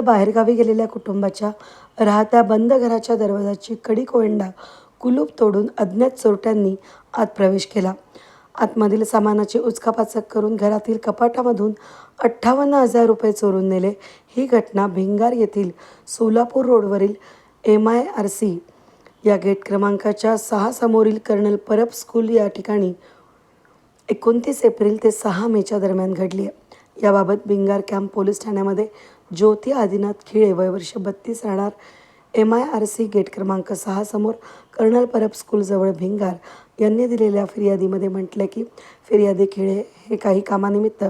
बाहेरगावी गेलेल्या कुटुंबाच्या राहत्या बंद घराच्या दरवाजाची कडी कोयंडा कुलूप तोडून अज्ञात चोरट्यांनी आत प्रवेश केला. आतमधील सामानाची उचकापाचक करून घरातील कपाटामधून अठ्ठावन्न हजार रुपये चोरून नेले. ही घटना भिंगार येथील सोलापूर रोडवरील एम आय आर सी या गेट क्रमांकाच्या सहा समोरील कर्नल परब स्कूल या ठिकाणी एकोणतीस एप्रिल ते सहा मेच्या दरम्यान घडली आहे. याबाबत भिंगार कॅम्प पोलीस ठाण्यामध्ये ज्योती आदिनाथ खिळे वय वर्ष बत्तीस राहणार. M I R C gate क्रमांक सहा समोर कर्नल परब स्कूलजवळ भिंगार यांनी दिलेल्या फिर्यादीमध्ये म्हटलं की फिर्यादी खिळे हे काही कामानिमित्त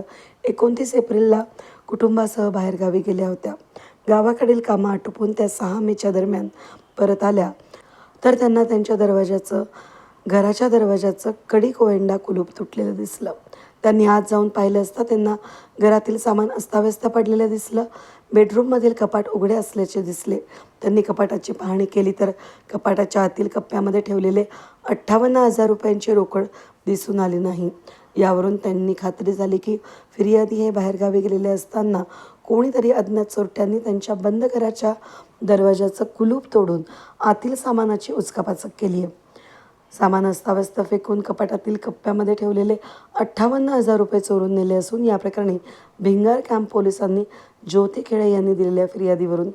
एकोणतीस एप्रिलला कुटुंबासह बाहेरगावी गेल्या होत्या. गावाकडील कामं आटोपून त्या सहा मेच्या दरम्यान परत आल्या. तर त्यांना त्यांच्या दरवाजाचं घराच्या दरवाजाचं कडी कोयंडा कुलूप तुटलेलं दिसलं. त्यांनी आत जाऊन पाहिलं असता. त्यांना घरातील सामान अस्ताव्यस्त पडलेलं दिसलं. बेडरूममधील कपाट उघडे असल्याचे दिसले. त्यांनी कपाटाची पाहणी केली तर कपाटाच्या आतील कप्प्यामध्ये ठेवलेले अठ्ठावन्न हजार रुपयांची रोकड दिसून आली नाही. यावरून त्यांनी खात्री झाली की फिर्यादी हे बाहेरगावी गेलेले असताना कोणीतरी अज्ञात चोरट्यांनी त्यांच्या बंद घराच्या दरवाजाचं कुलूप तोडून आतील सामानाची उचकापाचक केली आहे. सामान अस्ताव्यस्त फेकून कपाटातील कप्प्यामध्ये ठेवलेले अठ्ठावन्न हजार रुपये चोरून नेले असून या प्रकरणी भिंगार कॅम्प पोलिसांनी ज्योती खेळे यांनी दिलेल्या फिर्यादीवरून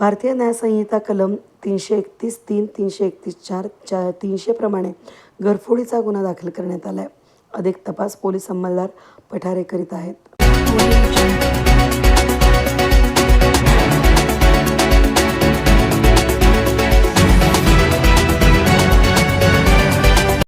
भारतीय न्यायसंहिता कलम तीनशे एकतीस तीन तीनशे एकतीस चार चा तीनशेप्रमाणे घरफोडीचा गुन्हा दाखल करण्यात आला आहे अधिक तपास पोलीस अंमलदार पठारे करीत आहेत.